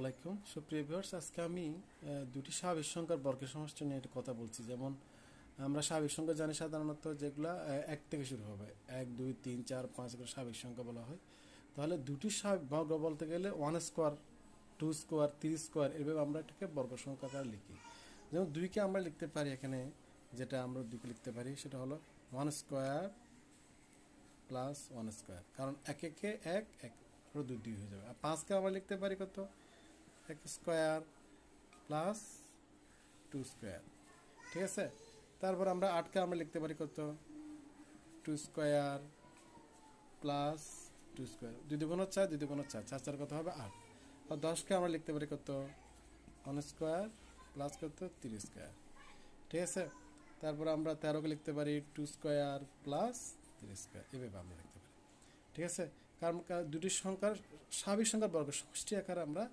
আলাইকুম। সুপ্রিয় ভিউয়ার্স, আজকে আমি দুটি স্বাভাবিক সংখ্যার বর্গের সমষ্টি নিয়ে কথা বলছি। যেমন, আমরা স্বাভাবিক সংখ্যা জানি সাধারণত যেগুলো এক থেকে শুরু হবে। এক, দুই, তিন, চার, পাঁচ এগুলো স্বাভাবিক সংখ্যা বলা হয়। তাহলে দুটি বর্গ বলতে গেলে one square two square three square এভাবে আমরা এটাকে বর্গ সংখ্যা লিখি। যেমন দুইকে আমরা লিখতে পারি এখানে, যেটা আমরা দুইকে লিখতে পারি, সেটা হলো one square plus one square কারণ এক একে এক এক দুই দুই হয়ে যাবে। আর পাঁচকে আমরা লিখতে পারি কত? এক স্কোয়ার প্লাস টু স্কোয়ার, ঠিক আছে? তারপর আমরা আটকে আমরা লিখতে পারি কত? Two square plus two square, দুই দুগুণ চার, দুই দুগুণ চার চার চার কত হবে? আট। আর দশকে আমরা লিখতে পারি কত? ওয়ান স্কোয়ার প্লাস কত? থ্রি স্কোয়ার ঠিক আছে? তারপর আমরা তেরোকে লিখতে পারি two square plus three square এভাবে আমরা লিখতে পারি, ঠিক আছে? কারণ দুটি সংখ্যার স্বাভাবিক সংখ্যার বর্গ সমষ্টি আকারে আমরা